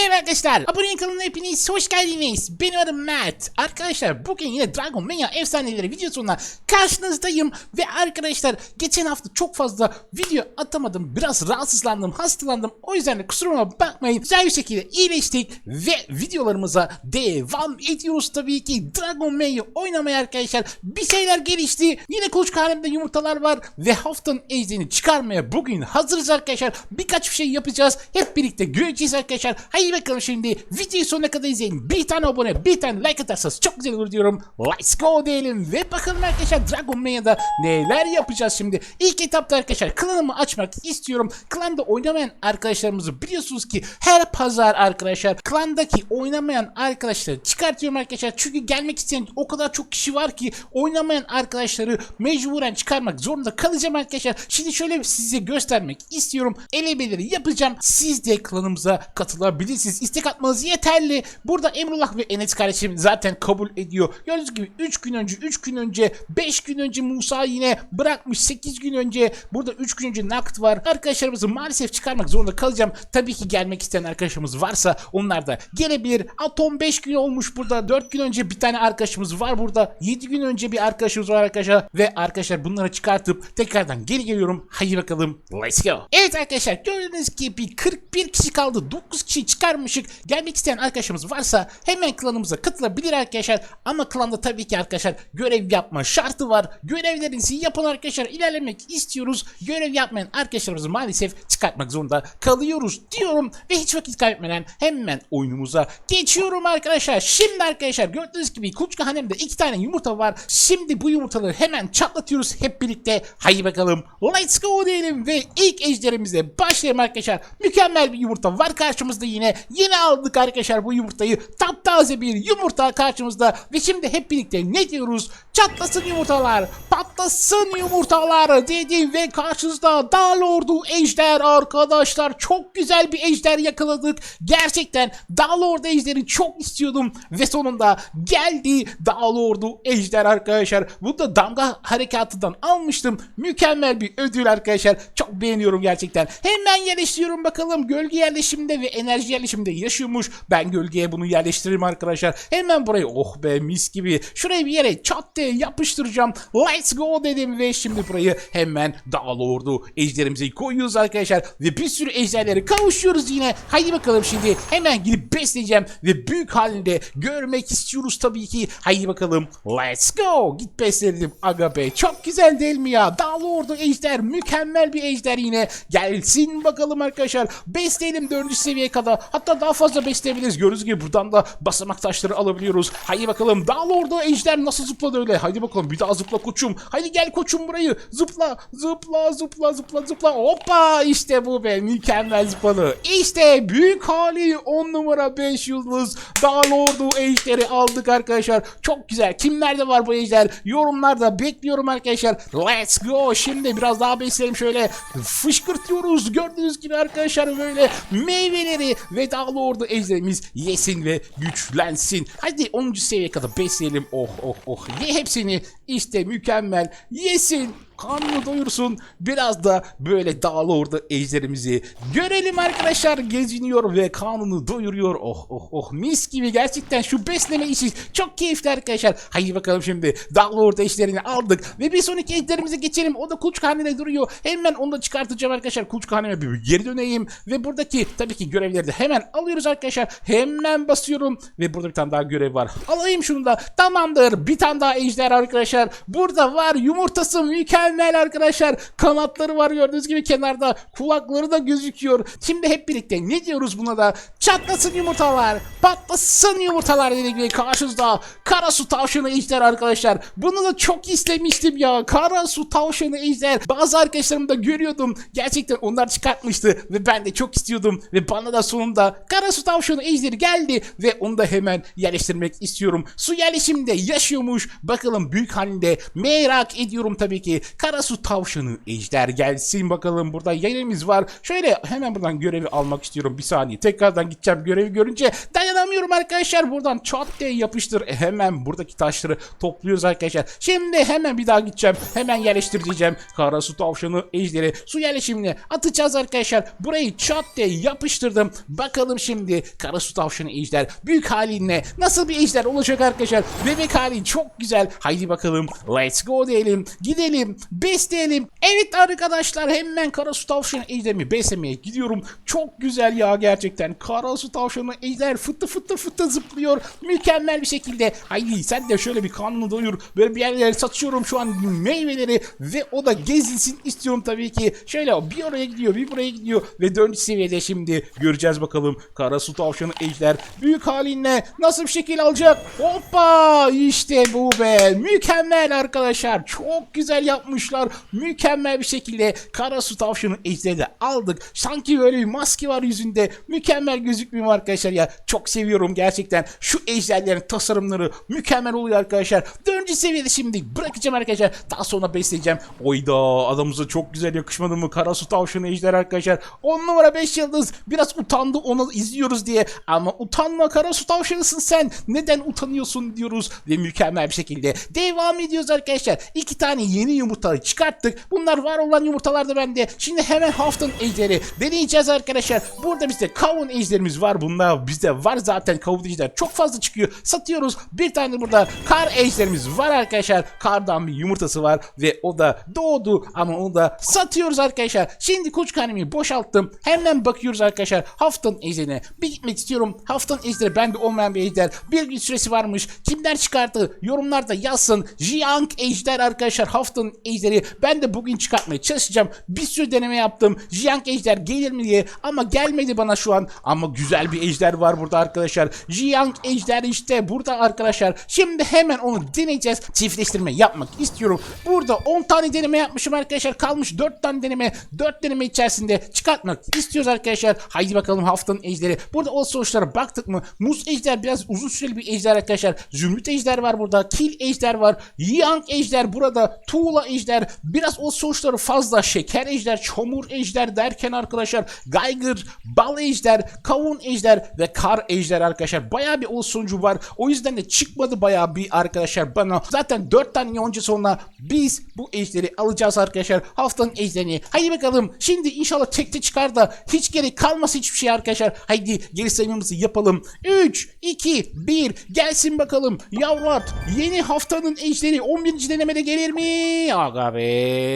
Merhaba arkadaşlar. Abone kanalına hepiniz hoş geldiniz. Benim adım Mert. Arkadaşlar bugün yine Dragon Mania efsaneleri videosuyla karşınızdayım. Ve arkadaşlar geçen hafta çok fazla video atamadım. Biraz rahatsızlandım, hastalandım. O yüzden de kusuruma bakmayın. Güzel bir şekilde iyileştik. Ve videolarımıza devam ediyoruz tabii ki. Dragon Mania oynamaya arkadaşlar. Bir şeyler gelişti. Yine koç kalemde yumurtalar var. Ve haftanın ejderini çıkarmaya bugün hazırız arkadaşlar. Birkaç bir şey yapacağız. Hep birlikte göreceğiz arkadaşlar. Haydi bakalım şimdi videoyu sonuna kadar izleyin. Bir tane abone, bir tane like atarsanız çok güzel olur diyorum. Let's go diyelim ve bakalım arkadaşlar Dragon Mania'da neler yapacağız şimdi. İlk etapta arkadaşlar klanımı açmak istiyorum. Klanda oynamayan arkadaşlarımızı biliyorsunuz ki her pazar arkadaşlar klandaki oynamayan arkadaşları çıkartıyorum arkadaşlar. Çünkü gelmek isteyen o kadar çok kişi var ki oynamayan arkadaşları mecburen çıkarmak zorunda kalacağım arkadaşlar. Şimdi şöyle size göstermek istiyorum. Elemeleri yapacağım. Siz de klanımıza katılabilirsiniz. İstek atmanız yeterli. Burada Emrullah ve Enes kardeşim zaten kabul ediyor. Gördüğünüz gibi 3 gün önce, 3 gün önce, 5 gün önce Musa yine bırakmış. 8 gün önce burada 3 gün önce Nakt var. Arkadaşlarımızı maalesef çıkarmak zorunda kalacağım. Tabii ki gelmek isteyen arkadaşımız varsa onlar da gelebilir. Atom 5 gün olmuş burada. 4 gün önce bir tane arkadaşımız var burada. 7 gün önce bir arkadaşımız var arkadaşlar. Ve arkadaşlar bunları çıkartıp tekrardan geri geliyorum. Haydi bakalım. Let's go. Evet arkadaşlar gördüğünüz gibi 41 kişi kaldı. 9 kişi çıkarmışık. Gelmek isteyen arkadaşımız varsa hemen klanımıza katılabilir arkadaşlar. Ama klanda tabii ki arkadaşlar görev yapma şartı var. Görevlerinizi yapın arkadaşlar. İlerlemek istiyoruz. Görev yapmayan arkadaşlarımızı maalesef çıkartmak zorunda kalıyoruz diyorum. Ve hiç vakit kaybetmeden hemen oyunumuza geçiyorum arkadaşlar. Şimdi arkadaşlar gördüğünüz gibi Kuluçka Hanem'de iki tane yumurta var. Şimdi bu yumurtaları hemen çatlatıyoruz hep birlikte. Haydi bakalım let's go diyelim ve ilk ejderimize başlayalım arkadaşlar. Mükemmel bir yumurta var karşımızda yine. Yine aldık arkadaşlar bu yumurtayı. Taptaze bir yumurta karşımızda. Ve şimdi hep birlikte ne diyoruz? Çatlasın yumurtalar. Patlasın yumurtalar dedi ve karşınızda Dağ Lord'u ejder arkadaşlar. Çok güzel bir ejder yakaladık. Gerçekten Dağ Lord ejderi çok istiyordum. Ve sonunda geldi Dağ Lord'u ejder arkadaşlar. Bunu da damga harekatından almıştım. Mükemmel bir ödül arkadaşlar. Çok beğeniyorum gerçekten. Hemen yerleştiriyorum bakalım. Gölge yerleşiminde ve enerji yerleşiminde yaşıyormuş. Ben gölgeye bunu yerleştiririm arkadaşlar. Hemen burayı oh be mis gibi. Şuraya bir yere çat diye yapıştıracağım. Let's go dedim ve şimdi burayı hemen Dağ Lord'u ejderimize koyuyoruz arkadaşlar. Ve bir sürü ejderlere kavuşuyoruz yine. Haydi bakalım şimdi hemen gidip besleyeceğim. Ve büyük halinde görmek istiyoruz tabii ki. Haydi bakalım let's go. Git besledim aga be. Çok güzel değil mi ya? Dağ Lord'u ejder mükemmel bir ejder yine. Gelsin bakalım arkadaşlar. Besleyelim 4. seviyeye kadar. Hatta daha fazla besleyebiliriz. Gördüğünüz gibi buradan da basamak taşları alabiliyoruz. Haydi bakalım. Dağ Lord'u ejder nasıl zıpladı öyle? Haydi bakalım bir daha zıpla koçum. Haydi gel koçum burayı. Zıpla zıpla zıpla zıpla zıpla. Hoppa işte bu be. Mükemmel zıpladı. İşte büyük hali 10 numara 5 yıldız. Dağ Lord'u ejderi aldık arkadaşlar. Çok güzel. Kimlerde var bu ejder? Yorumlarda bekliyorum arkadaşlar. Let's go. Şimdi biraz daha besleyelim şöyle. Fışkırtıyoruz. Gördüğünüz gibi arkadaşlar böyle meyveleri ve Dağ Lord'u ejderimiz yesin ve güçlensin. Hadi 10. seviyeye kadar besleyelim. Oh oh oh. Ye hepsini. İşte mükemmel. Yesin. Karnını doyursun. Biraz da böyle dağlı orada ejderimizi görelim arkadaşlar. Geziniyor ve karnını doyuruyor. Oh oh oh mis gibi gerçekten şu besleme işi çok keyifli arkadaşlar. Haydi bakalım şimdi dağlı orada ejderini aldık ve bir sonraki ejderimize geçelim. O da kuluçkahanede duruyor. Hemen onu da çıkartacağım arkadaşlar. Kuluçkahaneme bir geri döneyim ve buradaki tabii ki görevleri de hemen alıyoruz arkadaşlar. Hemen basıyorum ve burada bir tane daha görev var. Alayım şunu da. Tamamdır. Bir tane daha ejder arkadaşlar. Burada var yumurtası mükemmel arkadaşlar. Kanatları var gördüğünüz gibi kenarda. Kulakları da gözüküyor. Şimdi hep birlikte ne diyoruz buna da? Çatlasın yumurtalar. Patlasın yumurtalar dedik ve karşınızda kara su tavşanı ejder arkadaşlar. Bunu da çok istemiştim ya. Kara su tavşanı ejder. Bazı arkadaşlarım da görüyordum. Gerçekten onlar çıkartmıştı ve ben de çok istiyordum. Ve bana da sonunda kara su tavşanı ejderi geldi ve onu da hemen yerleştirmek istiyorum. Su yerleşiminde yaşıyormuş. Bakalım büyük halinde merak ediyorum tabii ki. Karasu tavşanı ejder gelsin bakalım. Burada yerimiz var. Şöyle hemen buradan görevi almak istiyorum. Bir saniye. Tekrardan gideceğim görevi görünce dayanamıyorum arkadaşlar buradan çat diye yapıştır. E, hemen buradaki taşları topluyoruz arkadaşlar. Şimdi hemen bir daha gideceğim. Hemen yerleştireceğim. Kara su tavşanı ejderi su yerleşimine atacağız arkadaşlar. Burayı çat diye yapıştırdım. Bakalım şimdi kara su tavşanı ejder büyük halinle nasıl bir ejder olacak arkadaşlar. Bebek hali çok güzel. Haydi bakalım let's go diyelim. Gidelim besleyelim. Evet arkadaşlar hemen kara su tavşanı ejderimi beslemeye gidiyorum. Çok güzel ya gerçekten. Kara su tavşanı ejder fıtı fıtı fıtı zıplıyor. Mükemmel bir şekilde. Haydi sen de şöyle bir karnını doyur. Böyle bir yerlere saçıyorum şu an meyveleri ve o da gezilsin istiyorum tabii ki. Şöyle bir oraya gidiyor bir buraya gidiyor ve dördüncü seviyede şimdi göreceğiz bakalım. Kara su tavşanı ejder büyük halinle nasıl bir şekil alacak? Hoppa işte bu be. Mükemmel arkadaşlar. Çok güzel yapmışlar. Mükemmel bir şekilde kara su tavşanı ejderi de aldık. Sanki böyle bir maske var yüzünde. Mükemmel gözükmüyor arkadaşlar ya. Çok seviyorum gerçekten. Şu ejderlerin tasarımları mükemmel oluyor arkadaşlar. Dördüncü seviyede şimdi bırakacağım arkadaşlar. Daha sonra besleyeceğim. Oyda adamıza çok güzel yakışmadı mı? Kara su tavşanı ejder arkadaşlar. 10 numara 5 yıldız. Biraz utandı onu izliyoruz diye. Ama utanma kara su tavşanısın sen. Neden utanıyorsun diyoruz. Ve mükemmel bir şekilde devam ediyoruz arkadaşlar. İki tane yeni yumurta çıkarttık. Bunlar var olan yumurtalar da bende. Şimdi hemen haftanın ejderi deneyeceğiz arkadaşlar. Burada bizde kavun ejderimiz var. Bunlar bizde var zaten kavun ejder. Çok fazla çıkıyor. Satıyoruz. Bir tane burada kar ejderimiz var arkadaşlar. Kardan bir yumurtası var ve o da doğdu ama onu da satıyoruz arkadaşlar. Şimdi koç karnemi boşalttım. Hemen bakıyoruz arkadaşlar haftanın ejderine. Bir gitmek istiyorum. Haftanın ejderi bende olmayan bir ejder. Bir gün süresi varmış. Kimler çıkarttı? Yorumlarda yazsın. Jiang ejder arkadaşlar haftanın ejderi. Ben de bugün çıkartmaya çalışacağım. Bir sürü deneme yaptım. Jiang ejder gelir mi diye ama gelmedi bana şu an. Ama güzel bir ejder var burada arkadaşlar. Jiang ejder işte burada arkadaşlar. Şimdi hemen onu deneyeceğiz. Çiftleştirme yapmak istiyorum. Burada 10 tane deneme yapmışım arkadaşlar. Kalmış 4 tane deneme. 4 deneme içerisinde çıkartmak istiyoruz arkadaşlar. Haydi bakalım haftanın ejderi. Burada o sonuçlara baktık mı? Muz ejder biraz uzun süreli bir ejder arkadaşlar. Zümrüt ejder var burada. Kil ejder var. Yang ejder burada. Tuğla ejder. Biraz o sonuçları fazla. Şeker ejder, çamur ejder derken arkadaşlar. Geiger, bal ejder, kavun ejder ve kar ejder arkadaşlar. Bayağı bir o sonucu var. O yüzden de çıkmadı bayağı bir arkadaşlar bana. Zaten 4 tane önce sonra biz bu ejderi alacağız arkadaşlar. Haftanın ejderini. Haydi bakalım. Şimdi inşallah tekte çıkar da hiç gerek kalmasın hiçbir şey arkadaşlar. Haydi geri sayımımızı yapalım. 3, 2, 1 gelsin bakalım. Yavrular yeni haftanın ejderi 11. denemede gelir mi? Aga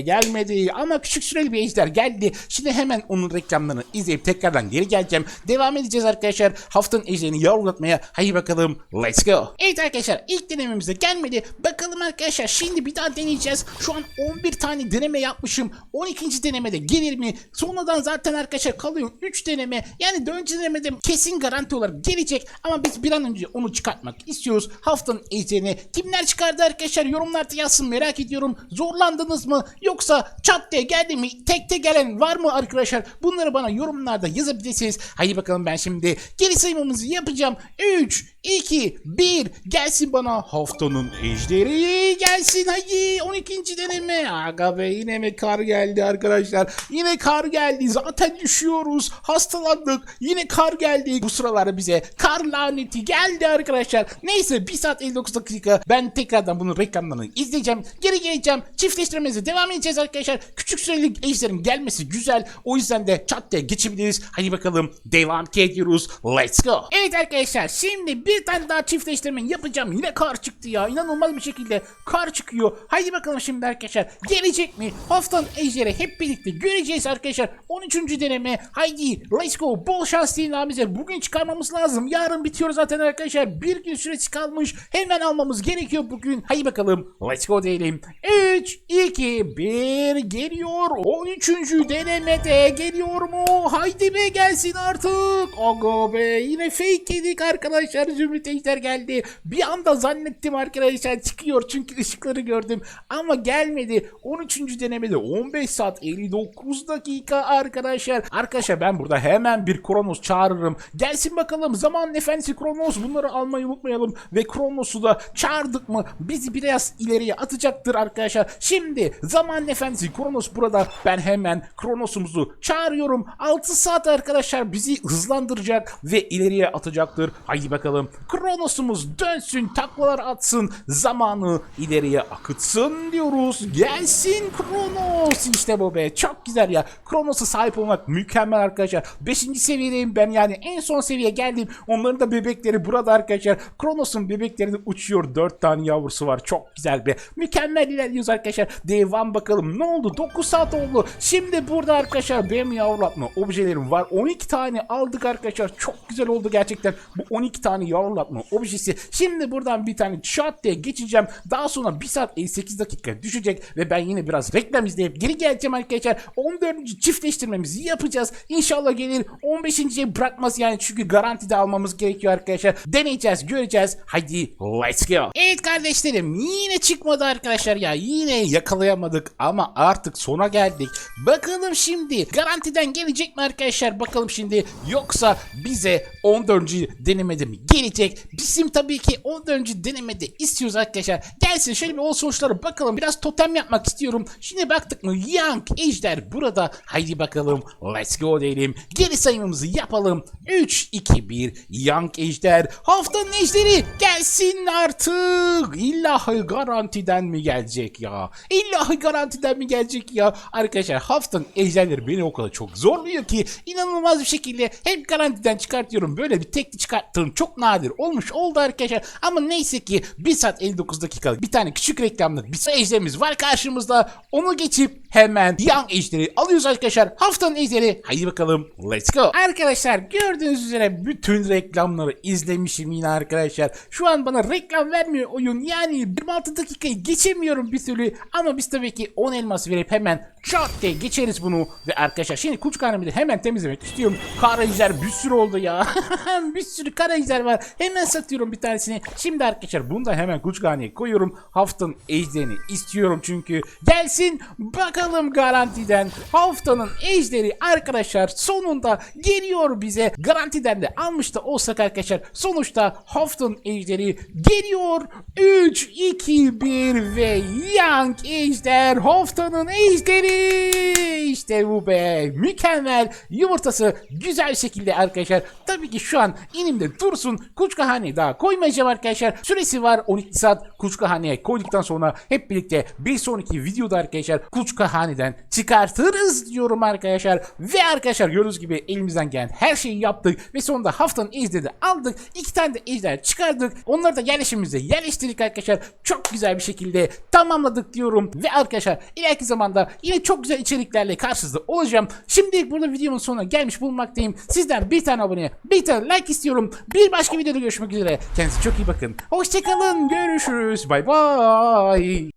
gelmedi ama küçük süreli bir ejder geldi. Şimdi hemen onun reklamlarını izleyip tekrardan geri geleceğim. Devam edeceğiz arkadaşlar. Haftanın ejderini yavrulatmaya. Haydi bakalım let's go. Evet arkadaşlar ilk denememizde gelmedi. Bakalım arkadaşlar şimdi bir daha deneyeceğiz. Şu an 11 tane deneme yapmışım. 12. denemede gelir mi? Sonradan zaten arkadaşlar kalıyor 3 deneme. Yani 4. denemede kesin garanti olarak gelecek. Ama biz bir an önce onu çıkartmak istiyoruz. Haftanın ejderini kimler çıkardı arkadaşlar? Yorumlarda yazsın merak ediyorum. Zorlandınız mı? Yoksa çat diye geldi mi? Tekte gelen var mı arkadaşlar? Bunları bana yorumlarda yazabilirsiniz. Haydi bakalım ben şimdi geri sayımımızı yapacağım. 3, 2, 1 gelsin bana haftanın ejderi gelsin haydi 12. deneme. Aga be yine mi kar geldi arkadaşlar? Yine kar geldi. Zaten düşüyoruz. Hastalandık. Yine kar geldi. Bu sıralarda bize kar laneti geldi arkadaşlar. Neyse 1 saat 59 dakika. Ben tekrardan bunun reklamlarını izleyeceğim. Geri geleceğim. Çiftleştirmemize devam edeceğiz arkadaşlar. Küçük süreli ejderin gelmesi güzel. O yüzden de çat geçebiliriz. Hadi bakalım devam ediyoruz. Let's go. Evet arkadaşlar şimdi bir tane daha çiftleştirme yapacağım. Yine kar çıktı ya. İnanılmaz bir şekilde kar çıkıyor. Haydi bakalım şimdi arkadaşlar. Gelecek mi? Haftanın ejderi hep birlikte göreceğiz arkadaşlar. 13. deneme. Haydi let's go. Bol şans diyin abimize. Bugün çıkarmamız lazım. Yarın bitiyor zaten arkadaşlar. Bir gün süresi kalmış. Hemen almamız gerekiyor bugün. Haydi bakalım. Let's go diyelim. 3, 2, 1 geliyor. 13. denemede geliyor mu? Haydi be gelsin artık. Aga be yine fake yedik arkadaşlar. Zümrüt Ejder geldi. Bir anda zannettim arkadaşlar çıkıyor çünkü ışıkları gördüm. Ama gelmedi. 13. denemede 15 saat 59 dakika arkadaşlar. Arkadaşlar ben burada hemen bir Kronos çağırırım. Gelsin bakalım zaman efendisi Kronos bunları almayı unutmayalım. Ve Kronos'u da çağırdık mı bizi biraz ileriye atacaktır arkadaşlar. Şimdi zaman efendisi Kronos burada. Ben hemen Kronos'umuzu çağırıyorum. 6 saat arkadaşlar bizi hızlandıracak ve ileriye atacaktır. Haydi bakalım. Kronos'umuz dönsün, taklalar atsın, zamanı ileriye akıtsın diyoruz. Gelsin Kronos. İşte bu be. Çok güzel ya. Kronos'a sahip olmak mükemmel arkadaşlar. 5. seviyedeyim ben yani. En son seviye geldim. Onların da bebekleri burada arkadaşlar. Kronos'un bebekleri de uçuyor. 4 tane yavrusu var. Çok güzel be. Mükemmel ilerliyoruz arkadaşlar. Devam bakalım. Ne oldu? 9 saat oldu. Şimdi burada arkadaşlar benim yavrulatma objelerim var. 12 tane aldık arkadaşlar. Çok güzel oldu gerçekten. Bu 12 tane yavrulatma objesi. Şimdi buradan bir tane chat diye geçeceğim. Daha sonra 1 saat 58 dakika düşecek ve ben yine biraz reklam izleyip geri geleceğim arkadaşlar. 14. çiftleştirmemizi yapacağız. İnşallah gelir. 15.ye bırakmaz yani çünkü garantide almamız gerekiyor arkadaşlar. Deneyeceğiz, göreceğiz. Haydi let's go. Evet kardeşlerim yine çıkmadı arkadaşlar ya. Yine yakalayamadık ama artık sona geldik. Bakalım şimdi garantiden gelecek mi arkadaşlar? Bakalım şimdi yoksa bize 14. denemede mi gelecek? Bizim tabii ki 14. denemede istiyoruz arkadaşlar. Gelsin şöyle bir o sonuçlara bakalım. Biraz totem yapmak istiyorum. Şimdi baktık mı Young Ejder burada. Haydi bakalım let's go diyelim. Geri sayımımızı yapalım. 3, 2, 1 Young Ejder. Haftanın ejderi gelsin artık. İllahi garantiden mi gelecek ya? İllahi garantiden mi gelecek ya? Arkadaşlar haftanın ejderleri beni o kadar çok zorluyor ki inanılmaz bir şekilde hep garantiden çıkartıyorum. Böyle bir tekli çıkarttığım çok nadir olmuş oldu arkadaşlar. Ama neyse ki 1 saat 59 dakikalık bir tane küçük reklamlık bir ejderimiz var karşımızda. Onu geçip hemen Young ejderi alıyoruz arkadaşlar. Haftanın ejderi haydi bakalım let's go. Arkadaşlar gördüğünüz üzere bütün reklamları izlemişim yine arkadaşlar. Şu an bana reklam vermiyor oyun. Yani 26 dakikayı geçemiyorum bir türlü. Ama biz tabii ki 10 elmas verip hemen çat diye geçeriz bunu. Ve arkadaşlar şimdi kuş karnımı hemen temizlemek istiyorum. Kara ejder bir sürü oldu ya. bir sürü kara ejder var. Hemen satıyorum bir tanesini. Şimdi arkadaşlar bunu da hemen kuçkaneye koyuyorum. Haftanın ejderini istiyorum çünkü. Gelsin bakalım garantiden. Haftanın ejderi arkadaşlar sonunda geliyor bize. Garantiden de almış da olsak arkadaşlar. Sonuçta haftanın ejderi geliyor. 3, 2, 1 ve Young Ejder haftanın ejderi. İşte bu be. Mükemmel. Yumurtası güzel şekilde arkadaşlar. Tabii ki şu an inimde dursun. Kuluçkahaneye daha koymayacağım arkadaşlar. Süresi var 12 saat. Kuluçkahaneye koyduktan sonra hep birlikte bir sonraki videoda arkadaşlar Kuluçkahaneden çıkartırız diyorum arkadaşlar. Ve arkadaşlar gördüğünüz gibi elimizden gelen her şeyi yaptık. Ve sonunda haftanın ejderi de aldık. İki tane de ejder çıkardık. Onları da yerleşimimize yerleştirdik arkadaşlar. Çok güzel bir şekilde tamamladık diyorum. Ve arkadaşlar ileriki zamanda yine çok güzel içeriklerle karşınızda olacağım. Şimdilik burada videomun sonuna gelmiş bulunmaktayım. Sizden bir tane abone, bir tane like istiyorum. Bir başka videoda görüşmek üzere. Kendinize çok iyi bakın. Hoşçakalın. Görüşürüz. Bay bay.